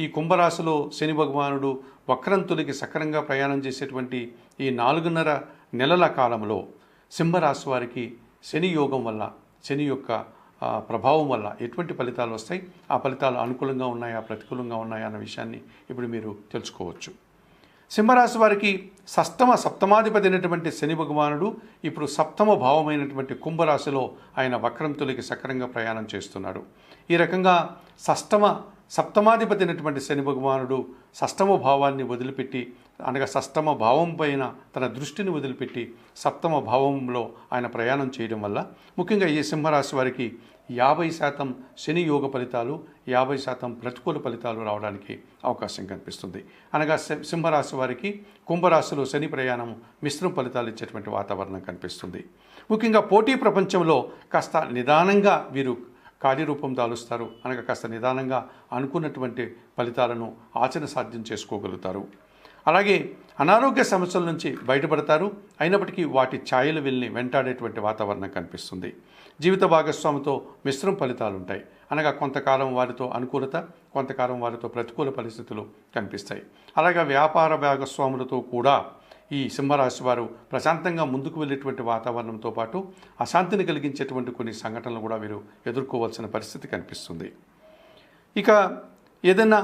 ఈ కుంభరాశిలో శని భగవానుడు వక్రంతులకి సక్రంగా ప్రయాణం చేసేటువంటి ఈ నాలుగున్నర నెలల కాలంలో సింహరాశి వారికి శని యోగం వల్ల శని యొక్క ప్రభావం వల్ల ఎటువంటి ఫలితాలు వస్తాయి? ఆ ఫలితాలు అనుకూలంగా ఉన్నాయా? ప్రతికూలంగా ఉన్నాయా? అన్న విషయాన్ని ఇప్పుడు మీరు తెలుసుకోవచ్చు. సింహరాశి వారికి సప్తమ సప్తమాధిపతి అయినటువంటి శని భగవానుడు ఇప్పుడు సప్తమ భావమైనటువంటి కుంభరాశిలో ఆయన వక్రంతులకి సక్రంగా ప్రయాణం చేస్తున్నాడు. ఈ రకంగా సప్తమ సప్తమాధిపతి అయినటువంటి శని భగవానుడు సప్తమ భావాన్ని వదిలిపెట్టి అనగా సప్తమ భావం పైన తన దృష్టిని వదిలిపెట్టి సప్తమ భావంలో ఆయన ప్రయాణం చేయడం వల్ల ముఖ్యంగా ఈ సింహరాశి వారికి యాభై శాతం శని యోగ ఫలితాలు యాభై శాతం ప్రతికూల ఫలితాలు రావడానికి అవకాశం కనిపిస్తుంది. అనగా సింహరాశి వారికి కుంభరాశిలో శని ప్రయాణం మిశ్రమ ఫలితాలు ఇచ్చేటువంటి వాతావరణం కనిపిస్తుంది. ముఖ్యంగా పోటీ ప్రపంచంలో కాస్త నిదానంగా వీరు కార్యరూపం దాలుస్తారు. అనగా కాస్త నిదానంగా అనుకున్నటువంటి ఫలితాలను ఆచరణ సాధ్యం చేసుకోగలుగుతారు. అలాగే అనారోగ్య సమస్యల నుంచి బయటపడతారు. అయినప్పటికీ వాటి ఛాయలు వెళ్ళి వెంటాడేటువంటి వాతావరణం కనిపిస్తుంది. జీవిత భాగస్వామితో మిశ్రమ ఫలితాలు ఉంటాయి అనగా కొంతకాలం వారితో అనుకూలత కొంతకాలం వారితో ప్రతికూల పరిస్థితులు కనిపిస్తాయి. అలాగే వ్యాపార భాగస్వాములతో కూడా ఈ సింహరాశి వారు ప్రశాంతంగా ముందుకు వెళ్ళేటువంటి వాతావరణంతో పాటు అశాంతిని కలిగించేటువంటి కొన్ని సంఘటనలు కూడా వీరు ఎదుర్కోవాల్సిన పరిస్థితి కనిపిస్తుంది. ఇక ఏదైనా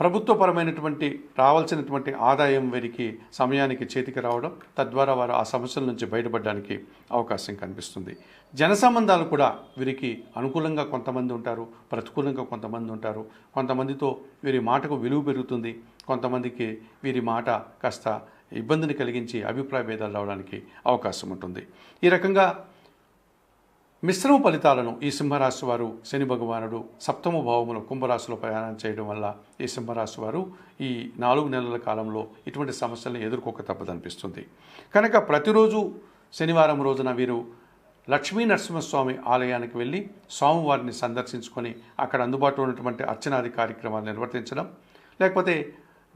ప్రభుత్వపరమైనటువంటి రావాల్సినటువంటి ఆదాయం వీరికి సమయానికి చేతికి రావడం తద్వారా వారు ఆ సమస్యల నుంచి బయటపడడానికి అవకాశం కనిపిస్తుంది. జన సంబంధాలు కూడా వీరికి అనుకూలంగా కొంతమంది ఉంటారు ప్రతికూలంగా కొంతమంది ఉంటారు. కొంతమందితో వీరి మాటకు విలువ పెరుగుతుంది. కొంతమందికి వీరి మాట కాస్త ఇబ్బందిని కలిగించి అభిప్రాయ భేదాలు రావడానికి అవకాశం ఉంటుంది. ఈ రకంగా మిశ్రమ ఫలితాలను ఈ సింహరాశి వారు శని భగవానుడు సప్తమ భావములు కుంభరాశిలో ప్రయాణం చేయడం వల్ల ఈ సింహరాశి వారు ఈ నాలుగు నెలల కాలంలో ఇటువంటి సమస్యలను ఎదుర్కోక తప్పదనిపిస్తుంది. కనుక ప్రతిరోజు శనివారం రోజున వీరు లక్ష్మీ నరసింహస్వామి ఆలయానికి వెళ్ళి స్వామివారిని సందర్శించుకొని అక్కడ అందుబాటులో ఉన్నటువంటి అర్చనాది కార్యక్రమాలు నిర్వర్తించడం లేకపోతే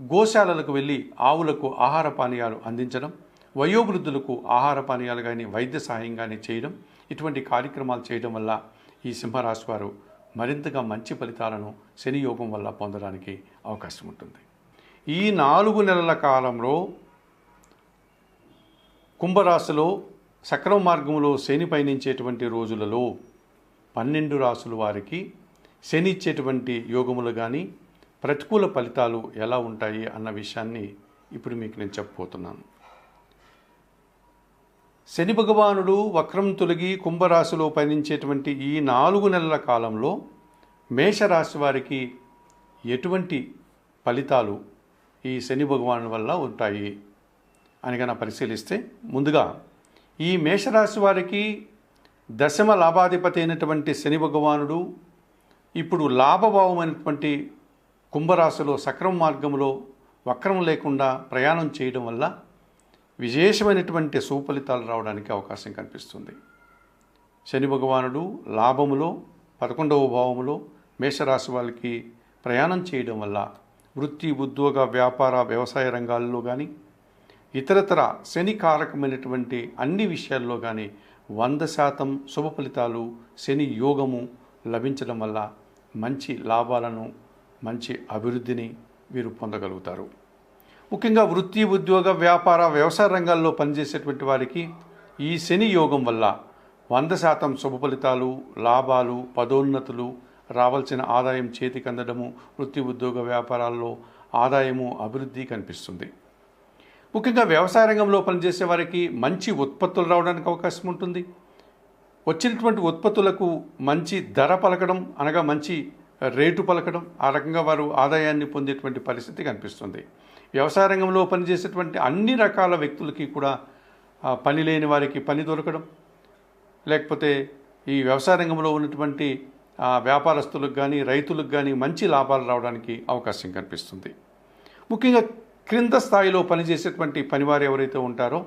గోశాలలకు వెళ్ళి ఆవులకు ఆహార పానీయాలు అందించడం వయోవృద్ధులకు ఆహార పానీయాలు కానీ వైద్య సహాయం కానీ చేయడం ఇటువంటి కార్యక్రమాలు చేయడం వల్ల ఈ సింహరాశి వారు మరింతగా మంచి ఫలితాలను శని యోగం వల్ల పొందడానికి అవకాశం ఉంటుంది. ఈ నాలుగు నెలల కాలంలో కుంభరాశిలో సక్రమ మార్గంలో శని పయనించేటువంటి రోజులలో పన్నెండు రాసుల వారికి శని ఇచ్చేటువంటి యోగములు కానీ ప్రతికూల ఫలితాలు ఎలా ఉంటాయి అన్న విషయాన్ని ఇప్పుడు మీకు నేను చెప్పబోతున్నాను. శని భగవానుడు వక్రం తొలగి కుంభరాశిలో పయనించేటువంటి ఈ నాలుగు నెలల కాలంలో మేషరాశి వారికి ఎటువంటి ఫలితాలు ఈ శని భగవాను వల్ల ఉంటాయి అని కనుక పరిశీలిస్తే ముందుగా ఈ మేషరాశి వారికి దశమ లాభాధిపతి అయినటువంటి శని భగవానుడు ఇప్పుడు లాభభావమైనటువంటి కుంభరాశిలో సక్రమ మార్గంలో వక్రం లేకుండా ప్రయాణం చేయడం వల్ల విశేషమైనటువంటి సుఫలితాలు రావడానికి అవకాశం కనిపిస్తుంది. శని భగవానుడు లాభములో పదకొండవ భావములో మేషరాశి వాళ్ళకి ప్రయాణం చేయడం వల్ల వృత్తి ఉద్యోగ వ్యాపార వ్యవసాయ రంగాల్లో కానీ ఇతరతర శని కారకమైనటువంటి అన్ని విషయాల్లో కానీ వంద శాతం శుభ ఫలితాలు శని యోగము లభించడం వల్ల మంచి లాభాలను మంచి అభివృద్ధిని వీరు పొందగలుగుతారు. ముఖ్యంగా వృత్తి ఉద్యోగ వ్యాపార వ్యవసాయ రంగాల్లో పనిచేసేటువంటి వారికి ఈ శని యోగం వల్ల వంద శాతం శుభ ఫలితాలు లాభాలు పదోన్నతులు రావాల్సిన ఆదాయం చేతికి అందడము వృత్తి ఉద్యోగ వ్యాపారాల్లో ఆదాయము అభివృద్ధి కనిపిస్తుంది. ముఖ్యంగా వ్యవసాయ రంగంలో పనిచేసే వారికి మంచి ఉత్పత్తులు రావడానికి అవకాశం ఉంటుంది. వచ్చినటువంటి ఉత్పత్తులకు మంచి ధర పలకడం అనగా మంచి రేటు పలకడం ఆ రకంగా వారు ఆదాయాన్ని పొందేటువంటి పరిస్థితి కనిపిస్తుంది. వ్యవసాయ రంగంలో పనిచేసేటువంటి అన్ని రకాల వ్యక్తులకి కూడా పని లేని వారికి పని దొరకడం లేకపోతే ఈ వ్యవసాయ రంగంలో ఉన్నటువంటి వ్యాపారస్తులకు కానీ రైతులకు కానీ మంచి లాభాలు రావడానికి అవకాశం కనిపిస్తుంది. ముఖ్యంగా క్రింద స్థాయిలో పనిచేసేటువంటి పనివారు ఎవరైతే ఉంటారో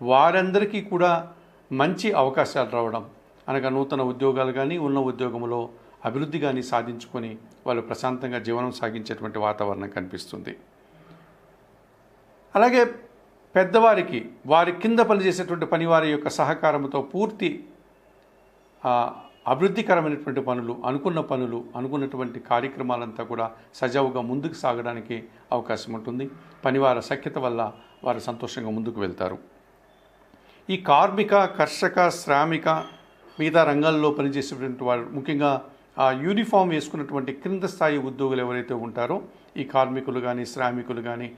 వారందరికీ కూడా మంచి అవకాశాలు రావడం అనగా నూతన ఉద్యోగాలు కానీ ఉన్న ఉద్యోగంలో అభివృద్ధి కానీ సాధించుకొని వాళ్ళు ప్రశాంతంగా జీవనం సాగించేటువంటి వాతావరణం కనిపిస్తుంది. అలాగే పెద్దవారికి వారి కింద పనిచేసేటువంటి పనివారి యొక్క సహకారంతో పూర్తి అభివృద్ధికరమైనటువంటి పనులు అనుకున్న పనులు అనుకున్నటువంటి కార్యక్రమాలంతా కూడా సజావుగా ముందుకు సాగడానికి అవకాశం ఉంటుంది. పనివార సఖ్యత వల్ల వారు సంతోషంగా ముందుకు వెళ్తారు. ఈ కార్మిక కర్షక శ్రామిక మిగతా రంగాల్లో పనిచేసేటువంటి వారు ముఖ్యంగా యూనిఫామ్ వేసుకున్నటువంటి క్రింద స్థాయి ఉద్యోగులు ఎవరైతే ఉంటారో ఈ కార్మికులు కానీ శ్రామికులు కానీ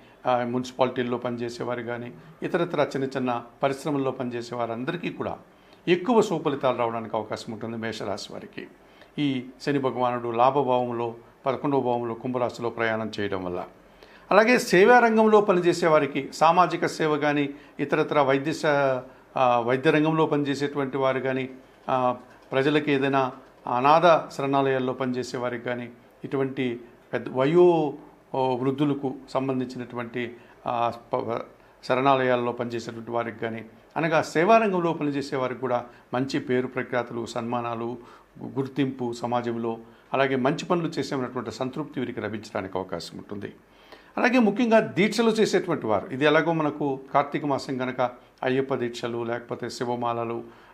మున్సిపాలిటీల్లో పనిచేసేవారు కానీ ఇతరతర చిన్న చిన్న పరిశ్రమల్లో పనిచేసే వారందరికీ కూడా ఎక్కువ సుఫలితాలు రావడానికి అవకాశం ఉంటుంది మేషరాశి వారికి. ఈ శని భగవానుడు లాభభావంలో పదకొండవ భావంలో కుంభరాశిలో ప్రయాణం చేయడం వల్ల. అలాగే సేవా రంగంలో పనిచేసే వారికి సామాజిక సేవ కానీ ఇతరతర వైద్య వైద్య రంగంలో పనిచేసేటువంటి వారు కానీ ప్రజలకు ప్రజలకి ఏదైనా అనాథ శరణాలయాల్లో పనిచేసే వారికి కానీ ఇటువంటి పెద్ద వయో వృద్ధులకు సంబంధించినటువంటి ప- శరణాలయాల్లో పనిచేసేటువంటి వారికి కానీ అనగా సేవారంగంలో పనిచేసే వారికి కూడా మంచి పేరు ప్రఖ్యాతులు సన్మానాలు గుర్తింపు సమాజంలో అలాగే మంచి పనులు చేసేటువంటి సంతృప్తి వీరికి లభించడానికి అవకాశం ఉంటుంది. అలాగే ముఖ్యంగా దీక్షలు చేసేటువంటి వారు ఇది ఎలాగో మనకు కార్తీక మాసం కనుక అయ్యప్ప దీక్షలు లేకపోతే శివమాలలు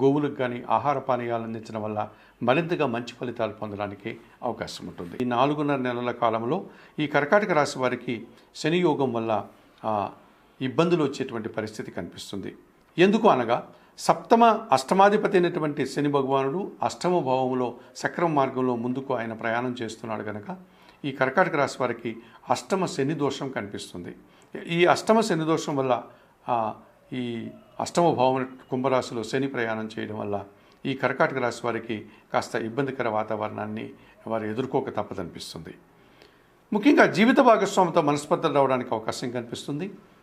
గోవులకు కానీ ఆహార పానీయాలు అందించడం వల్ల మరింతగా మంచి ఫలితాలు పొందడానికి అవకాశం ఉంటుంది. ఈ నాలుగున్నర నెలల కాలంలో ఈ కర్కాటక రాశి వారికి శని యోగం వల్ల ఇబ్బందులు వచ్చేటువంటి పరిస్థితి కనిపిస్తుంది. ఎందుకు అనగా సప్తమ అష్టమాధిపతి అయినటువంటి శని భగవానుడు అష్టమ భావంలో సక్రమ మార్గంలో ముందుకు ఆయన ప్రయాణం చేస్తున్నాడు కనుక ఈ కర్కాటక రాశి వారికి అష్టమ శని దోషం కనిపిస్తుంది. ఈ అష్టమ శని దోషం వల్ల ఈ అష్టమ భావం కుంభరాశిలో శని ప్రయాణం చేయడం వల్ల ఈ కర్కాటక రాశి వారికి కాస్త ఇబ్బందికర వాతావరణాన్ని వారు ఎదుర్కోక తప్పదనిపిస్తుంది. ముఖ్యంగా జీవిత భాగస్వామితో మనస్పర్ధలు రావడానికి అవకాశం కనిపిస్తుంది.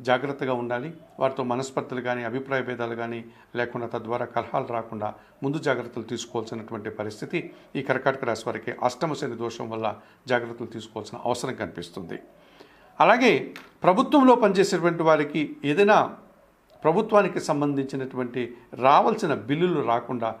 జాగ్రత్తగా ఉండాలి. వారితో మనస్పర్ధలు కానీ అభిప్రాయ భేదాలు కానీ లేకుండా తద్వారా కలహాలు రాకుండా ముందు జాగ్రత్తలు తీసుకోవాల్సినటువంటి పరిస్థితి ఈ కర్కాటక రాశి వారికి అష్టమశని దోషం వల్ల జాగ్రత్తలు తీసుకోవాల్సిన అవసరం కనిపిస్తుంది. అలాగే ప్రభుత్వంలో పనిచేసేటువంటి వారికి ఏదైనా ప్రభుత్వానికి సంబంధించినటువంటి రావాల్సిన బిల్లులు రాకుండా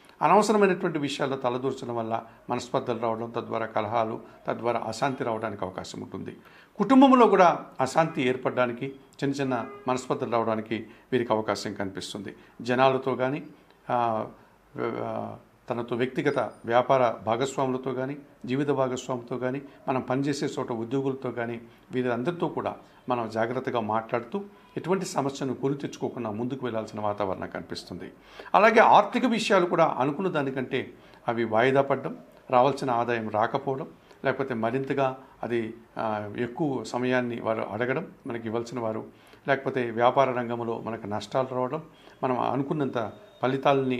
అనవసరమైనటువంటి విషయాల్లో తలదూర్చడం వల్ల మనస్పర్ధలు రావడం తద్వారా కలహాలు తద్వారా అశాంతి రావడానికి అవకాశం ఉంటుంది. కుటుంబంలో కూడా అశాంతి ఏర్పడడానికి చిన్న చిన్న మనస్పర్ధలు రావడానికి వీరికి అవకాశం కనిపిస్తుంది. జనాలతో కానీ తనతో వ్యక్తిగత వ్యాపార భాగస్వాములతో కానీ జీవిత భాగస్వాములతో కానీ మనం పనిచేసే చోట ఉద్యోగులతో కానీ వీరందరితో కూడా మనం జాగ్రత్తగా మాట్లాడుతూ ఎటువంటి సమస్యను కొని తెచ్చుకోకుండా ముందుకు వెళ్ళాల్సిన వాతావరణం కనిపిస్తుంది. అలాగే ఆర్థిక విషయాలు కూడా అనుకున్న దానికంటే అవి వాయిదా పడడం రావాల్సిన ఆదాయం రాకపోవడం లేకపోతే మరింతగా అది ఎక్కువ సమయాన్ని వారు అడగడం మనకి ఇవ్వాల్సిన వారు లేకపోతే వ్యాపార రంగంలో మనకు నష్టాలు రావడం మనం అనుకున్నంత ఫలితాలని